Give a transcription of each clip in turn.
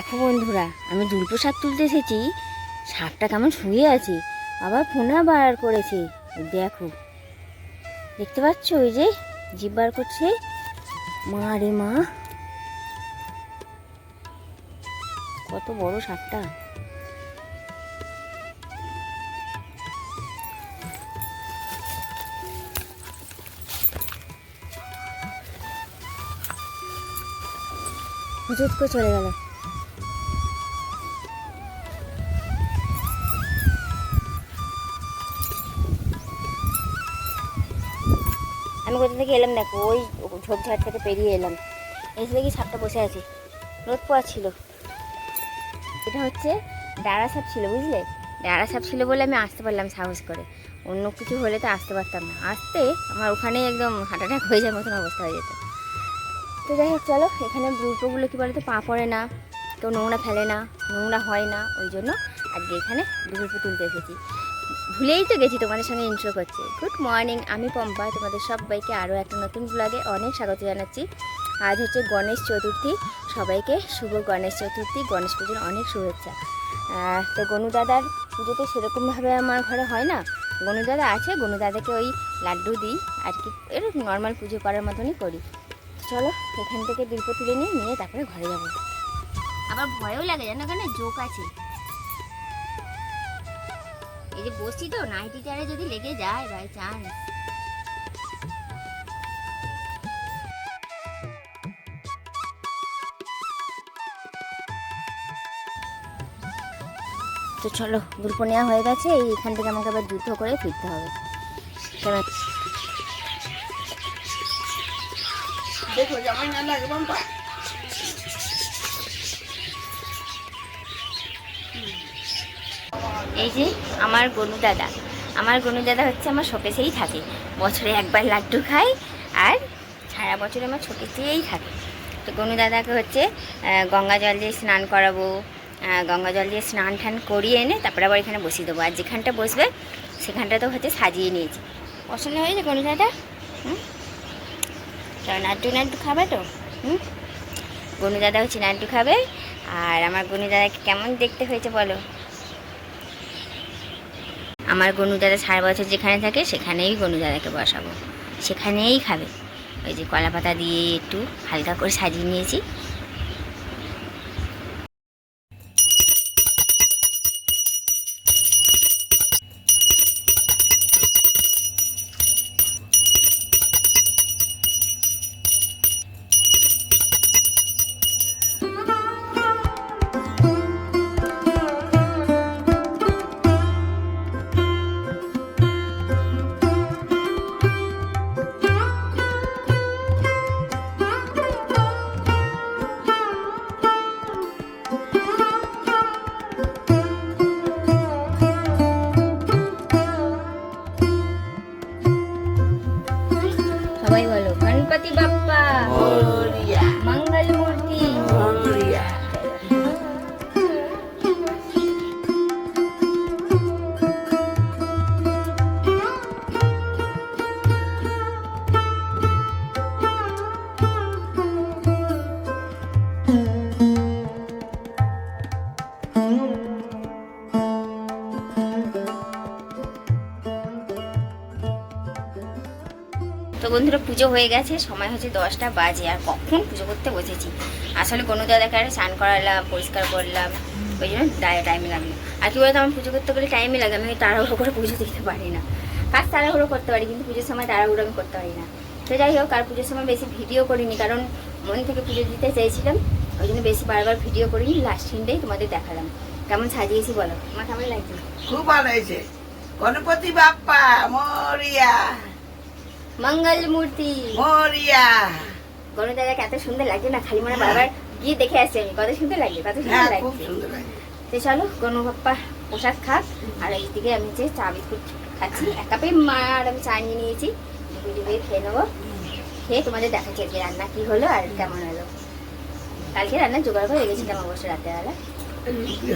দেখো বন্ধুরা, আমি দুল্প শাক তুলতে এসেছি। শাকটা কেমন শুয়ে আছে, আবার ফোনে বার করেছে। দেখো, দেখতে পাচ্ছ ওই যে জিভ বার করছে? মা রে মা, কত বড় শাকটা। হুজুত করে চলে গেল। আমি কোথা থেকে এলাম? দেখো, ওই ঝোপঝাড় থেকে পেরিয়ে এলাম। এসে দেখি সাপটা বসে আছে। রোদ পোয়া ছিল। এটা হচ্ছে ডাড়া সাপ ছিল, বুঝলে? ডাড়া সাপ ছিল বলে আমি আসতে পারলাম সাহস করে। অন্য কিছু হলে তো আসতে পারতাম না। আসতে আমার ওখানেই একদম হার্ট হয়ে যাওয়ার মতন অবস্থা হয়ে যেত। তো যাই হোক, চলো, এখানে দুটোগুলো কী বলতো? পা পড়ে না, কেউ নোংরা ফেলে না, নোংরা হয় না, ওই জন্য আজকে এখানে দুপুর তুলতে এসেছি। ভুলেই তো গেছি তোমাদের সঙ্গে ইন্ট্রো করছে গুড মর্নিং আমি পম্পা, তোমাদের সবাইকে আরও একটা নতুন ব্লগে অনেক স্বাগত জানাচ্ছি। আজ হচ্ছে গণেশ চতুর্থী, সবাইকে শুভ গণেশ চতুর্থী, গণেশ পুজোর অনেক শুভেচ্ছা। তো গনু দাদার পুজো তো সেরকমভাবে আমার ঘরে হয় না। গনু দাদা আছে, গনু দাদাকে ওই লাড্ডু দিই, আর কি এরকম নর্মাল পুজো করার মতনই করি। চলো, এখান থেকে দীর্ঘ তুলে নিয়ে নিয়ে তারপরে ঘরে যাব। আবার ভয়ও লাগে, জানো কেন জোক আছে। এই যে বসছি তো নাইটি টারে যদি লেগে যায় বাই চান্স তো চলো গ্রুপ নেওয়া হয়ে গেছে, এই এখান থেকে আমাকে আবার যুদ্ধ করে ফিরতে হবে। দেখো, জামাই না লাগে এই যে আমার গনু দাদা। আমার গনু দাদা হচ্ছে আমার শোকেসেই থাকে। বছরে একবার লাড্ডু খায় আর সারা বছর আমার শোকেসেই থাকে। তো গনু দাদাকে হচ্ছে গঙ্গা জল দিয়ে স্নান করাবো গঙ্গা জল দিয়ে স্নান টান করিয়ে এনে তারপরে আবার এখানে বসিয়ে দেবো। আর যেখানটা বসবে সেখানটা তো হচ্ছে সাজিয়ে নিয়েছি। পছন্দ হয়েছে গনু দাদা? হুম? নাড্ডু নাড্ডু খাবে তো? হুম? গনু দাদা হচ্ছে নাড্ডু খাবে। আর আমার গনু দাদাকে কেমন দেখতে হয়েছে বলো? আমার গনু দাদা সারা বছর যেখানে থাকে, সেখানেই গনু দাদাকে বসাবো। সেখানেই খাবে। ওই যে কলা পাতা দিয়ে একটু হালকা করে সাজিয়ে নিয়েছি। বন্ধুরা পুজো হয়ে গেছে, সময় হচ্ছে দশটা বাজে। আর কখন পুজো করতে বসেছি? আসলে কোনো দাদাকে আর স্নান করালাম, পরিষ্কার করলাম, ওই জন্য টাইমে লাগল। আর কি বলতো, আমার পুজো করতে গেলে টাইমে লাগে, আমি তাড়াহুড়ো করে পুজো দিতে পারি না। কাজ তাড়াহুড়ো করতে পারি, কিন্তু পুজোর সময় তাড়াহুড়ো আমি করতে পারি না। তো যাই হোক, আর পুজোর সময় বেশি ভিডিও করিনি, কারণ মন থেকে পুজো দিতে চেয়েছিলাম, ওই জন্য বেশি বারবার ভিডিও করিনি লাস্ট সিনটাই তোমাদের দেখালাম। কেমন সাজিয়েছি বলো? আমার কেমন লাগছে? খুব ভালো হয়েছে। গণপতি বাপ্পা, মরিয়া। মঙ্গল মূর্তি মরিয়া। গণেশ দাদাকে এত সুন্দর লাগছে না খালি মনে বারবার গিয়ে দেখে আসছি আমি। কত সুন্দর লাগছে কত হ্যাঁ সুন্দর লাগছে। লাগে তো চলো পাপ্পা পোশাক খাক। আর এইদিকে আমি যে চা বিস্কুট খাচ্ছি এক কাপে মা আর আমি চা নিয়ে নিয়েছি। ডুবে খেয়ে নেব। খেয়ে তোমাদের দেখাচ্ছি আজকে রান্না কি হলো আর কেমন হলো। কালকে রান্না জোগাড় করে রেখেছিলাম অবশ্য রাত্রেবেলা। কি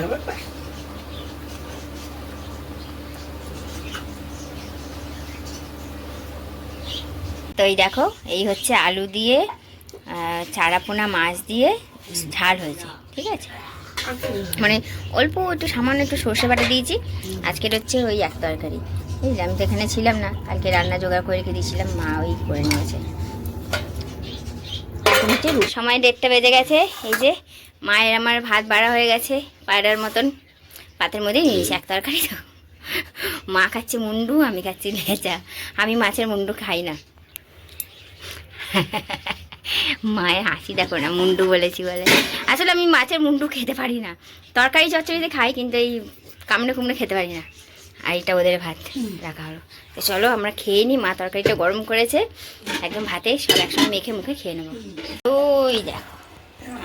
তো এই দেখো, এই হচ্ছে আলু দিয়ে চারাপোনা মাছ দিয়ে ঝাল হয়েছে, ঠিক আছে? মানে অল্প একটু সামান্য একটু সর্ষে বাটা দিয়েছি, আজকের হচ্ছে ওই এক তরকারি। আমি তো এখানে ছিলাম না, কালকে রান্না জোগাড় করে রেখে দিয়েছিলাম, মা ওই করে নিয়েছে। সময় দেড়টা বেজে গেছে, এই যে মায়ের আমার ভাত বাড়া হয়ে গেছে, পায়রার মতন পাতের মধ্যে নিয়েছি এক তরকারি তো। মা খাচ্ছে মুন্ডু, আমি খাচ্ছি লেজা আমি মাছের মুন্ডু খাই না। মায়ের হাসি দেখো না মুন্ডু বলেছি বলে। আসলে আমি মাছের মুন্ডু খেতে পারি না। তরকারি চচ্চড়িতে খাই কিন্তু এই কামড়ে কুমড়ে খেতে পারি না। আর এটা ওদের ভাত রাখা হলো। তো চলো আমরা খেয়ে নিই মা তরকারিটা গরম করেছে। একদম ভাতে সব একসঙ্গে মেখে মুখে খেয়ে নেব। ওই দেখো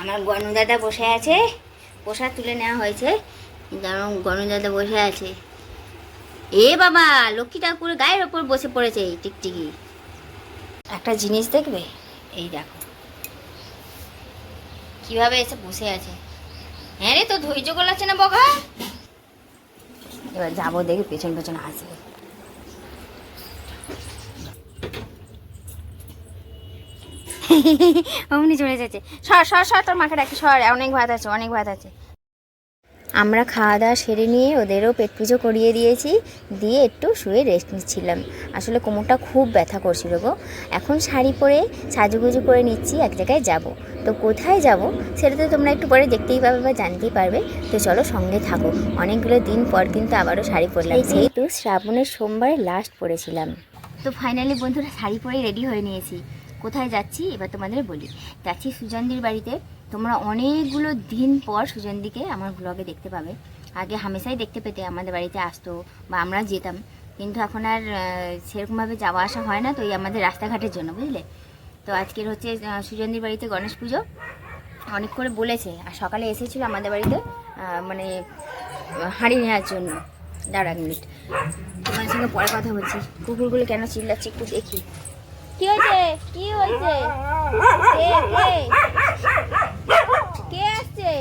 আমার গনু দাদা বসে আছে। পোশাক তুলে নেওয়া হয়েছে। যেমন গনু দাদা বসে আছে। এ বাবা লক্ষ্মী ঠাকুর গায়ের ওপর বসে পড়েছে টিকটিকি। একটা জিনিস দেখবে? এই দেখো। কীভাবে এসে বসে আছে? হ্যাঁ রে তো ধৈর্য গোলাচ্ছে না বগা এবার যাব দেখি পেছন পেছন আসবে। অমনি চলে যাচ্ছে। সর সর সর, তোর মাকে ডাকি, সর, অনেক ভাত আছে, অনেক ভাত আছে। আমরা খাওয়া দাওয়া সেরে নিয়ে ওদেরও পেট পুজো করিয়ে দিয়েছি দিয়ে একটু শুয়ে রেস্ট নিচ্ছিলাম। আসলে কোমরটা খুব ব্যথা করছিল গো। এখন শাড়ি পরে সাজুগুজু করে নিচ্ছি এক জায়গায় যাব। তো কোথায় যাব সেটা তো তোমরা একটু পরে দেখতেই পাবে বা জানতেই পারবে। তো চলো সঙ্গে থাকো। অনেকগুলো দিন পর কিন্তু আবারও শাড়ি পরলাম। যেহেতু শ্রাবণের সোমবারে লাস্ট পরেছিলাম। তো ফাইনালি বন্ধুরা শাড়ি পরে রেডি হয়ে নিয়েছি। কোথায় যাচ্ছি? এবার তোমাদের বলি। যাচ্ছি সুজনদির বাড়িতে। তোমরা অনেকগুলো দিন পর সুজনদিকে আমার ব্লগে দেখতে পাবে। আগে হামেশাই দেখতে পেতে আমাদের বাড়িতে আসতো বা আমরা যেতাম। কিন্তু এখন আর সেরকমভাবে যাওয়া আসা হয় না, তো এই আমাদের রাস্তাঘাটের জন্য, বুঝলে? তো আজকের হচ্ছে সুজনদির বাড়িতে গণেশ পুজো। অনেক করে বলেছে, আর সকালে এসেছিল আমাদের বাড়িতে মানে হাঁড়ি নেওয়ার জন্য। দাঁড়া এক মিনিট। তোমার সঙ্গে পরে কথা বলছি। কুকুরগুলো কেন চিল্লাচ্ছে একটু দেখি। কি হয়েছে? কি হয়েছে কে কে কে আসছে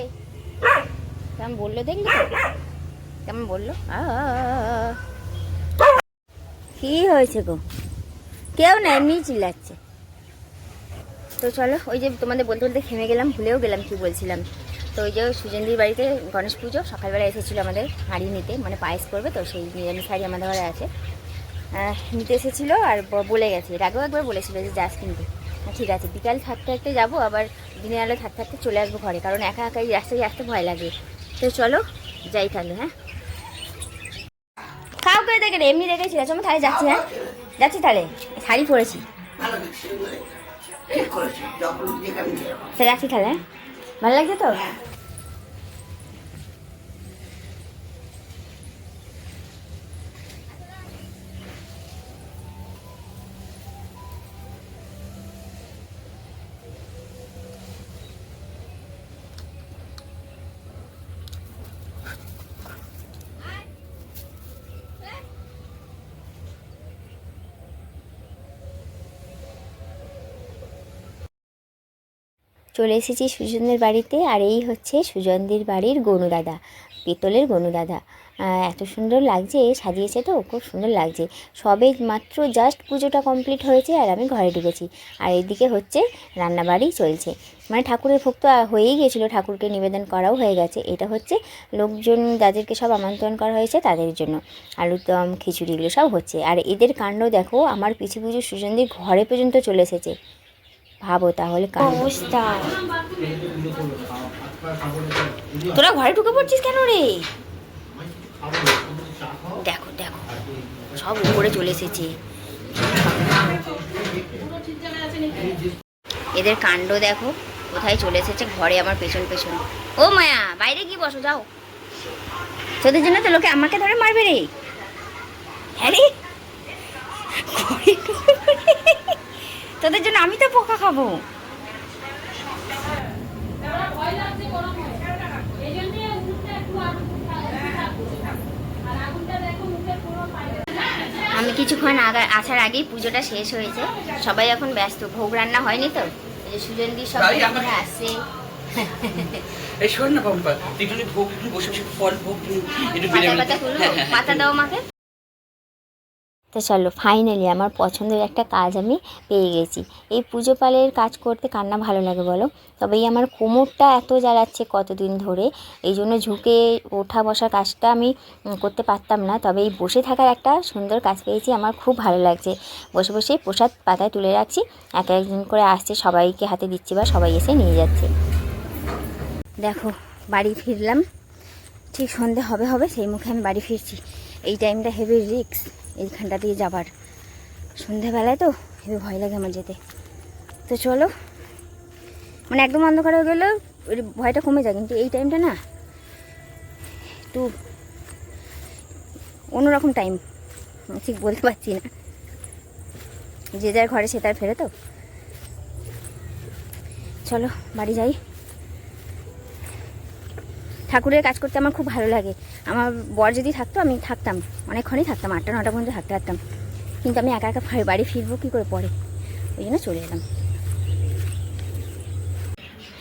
কেমন বলল দেখলি? কেমন বলল। কি হয়েছে গো? কেউ না এমনি চিল্লাচ্ছে। তো চলো ওই যে তোমাদের বলতে বলতে থেমে গেলাম ভুলেও গেলাম কি বলছিলাম। তো ওই যে সুজনদির বাড়িতে গণেশ পুজো সকালবেলা এসেছিল আমাদের হাঁড়ি নিতে মানে পায়েস করবে তো সেই নিরামিষ হাঁড়ি আমাদের ঘরে আছে। নিতে এসেছিল আর বলে গেছে এর আগেও একবার বলেছিলো যে যাস কিন্তু। হ্যাঁ, ঠিক আছে বিকাল থাকতে থাকতে যাব আবার দিনের আলো থাকতে থাকতে চলে আসব ঘরে কারণ একা একাই রাস্তায় আসতে ভয় লাগে। তো চলো যাই তাহলে হ্যাঁ? খাও করে দেখে এমনি দেখেছি আমি তাহলে যাচ্ছি হ্যাঁ? যাচ্ছি তাহলে। শাড়ি পরেছি। যাচ্ছি তাহলে হ্যাঁ? ভালো লাগছে তো? চলে এসেছি সুজনদের বাড়িতে আর এই হচ্ছে সুজনদের বাড়ির গনুদাদা, পেতলের গনুদাদা। এত সুন্দর লাগছে, সাজিয়েছে তো, খুব সুন্দর লাগছে। সবে মাত্র জাস্ট পুজোটা কমপ্লিট হয়েছে আর আমি ঘরে ঢুকেছি। আর এদিকে হচ্ছে রান্নাবাড়ি চলছে। মানে ঠাকুরের ভোগ তো হয়েই গেছিল, ঠাকুরকে নিবেদন করাও হয়ে গেছে। এটা হচ্ছে লোকজন যাদেরকে সব আমন্ত্রণ করা হয়েছে তাদের জন্য। আলুর দম খিচুড়ি, এগুলো সব হচ্ছে। আর এদের কাণ্ড দেখো, আমার পিছু পিছু সুজনদের ঘরে পর্যন্ত চলে এসেছে। ভাবো তাহলে অবস্থা। তোরা ঘরে ঢুকে পড়ছিস কেন রে? দেখো দেখো। সব উপরে চলে এসেছে। এদের কাণ্ড দেখো কোথায় চলে এসেছে ঘরে আমার পেছন পেছন। ও মায়া বাইরে কি বসো যাও। তোদের জন্য তো লোকে আমাকে ধরে মারবে রে। হ্যাঁ রে। তোদের জন্য আমি তো পোকা খাব। আমি কিছুক্ষণ আগে আসার আগেই পুজোটা শেষ হয়েছে। সবাই এখন ব্যস্ত। ভোগ রান্না হয়নি তো? এই যে সুজনদি সবাই আসছে শোন পাতা দাও আমাকে। তো চলো ফাইনালি আমার পছন্দের একটা কাজ আমি পেয়ে গেছি। এই পুজো পালের কাজ করতে কান্না ভালো লাগে বলো? তবে এই আমার কোমরটা এত জ্বালাচ্ছে কতদিন ধরে, এই জন্য ঝুঁকে ওঠা বসার কাজটা আমি করতে পারতাম না। তবে এই বসে থাকার একটা সুন্দর কাজ পেয়েছি, আমার খুব ভালো লাগছে। বসে বসে প্রসাদ পাতায় তুলে রাখছি, এক একজন করে আসছে, সবাইকে হাতে দিচ্ছি বা সবাই এসে নিয়ে যাচ্ছে। দেখো, বাড়ি ফিরলাম। ঠিক সন্ধে হবে হবে, সেই মুখে আমি বাড়ি ফিরছি। এই টাইমটা হেভি রিক্স এইখানটা দিয়ে যাবার। সন্ধেবেলায় তো হেভি ভয় লাগে আমার যেতে। তো চলো মানে একদম অন্ধকার হয়ে গেলেও ভয়টা কমে যায়, কিন্তু এই টাইমটা না, একটু অন্যরকম টাইম ঠিক বলতে পারছি না। যে যার ঘরে সে তার ফেরে তো। চলো, বাড়ি যাই। ঠাকুরের কাজ করতে আমার খুব ভালো লাগে। আমার বর যদি থাকতো, আমি থাকতাম। অনেকক্ষণই থাকতাম, আটটা নটা পর্যন্ত থাকতে পারতাম। কিন্তু আমি একা একা বাড়ি ফিরবো কী করে পরে? ওই জন্য চলে এলাম।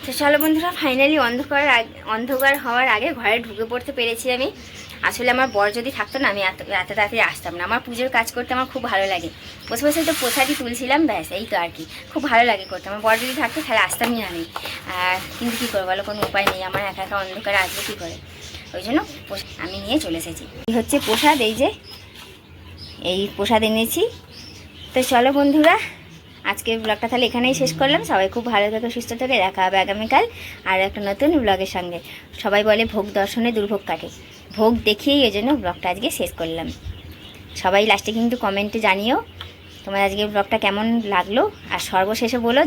তো চলো বন্ধুরা ফাইনালি অন্ধকার অন্ধকার হওয়ার আগে ঘরে ঢুকে পড়তে পেরেছি আমি। আসলে আমার বর যদি থাকতো না, আমি এত এত তাড়াতাড়ি আসতাম না। আমার পুজোর কাজ করতে আমার খুব ভালো লাগে। বসে বসে তো প্রসাদই তুলছিলাম, ব্যাস, এই তো আর কি। খুব ভালো লাগে করতে। আমার বর যদি থাকতো, তাহলে আসতামই না আমি কিন্তু কী করব বলো, কোনো উপায় নেই। আমার একা একা অন্ধকারে আসবে কী করে? ওই জন্য আমি নিয়ে চলে এসেছি। এই হচ্ছে প্রসাদ, এই যে, এই প্রসাদ এনেছি। তো চলো বন্ধুরা আজকের ব্লগটা তাহলে এখানেই শেষ করলাম। সবাই খুব ভালো থাকে, সুস্থ থাকে, দেখা হবে আগামীকাল আর একটা নতুন ব্লগের সঙ্গে। সবাই বলে ভোগ দর্শনে দুর্ভোগ কাটে। ভোগ দেখিয়েই ওই জন্য ব্লগটা আজকে শেষ করলাম। সবাই লাস্টে কিন্তু কমেন্টে জানিও তোমার আজকে ব্লগটা কেমন লাগল। আর সর্বশেষে বলো,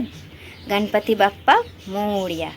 গণপতি বাপ্পা মৌরিয়া।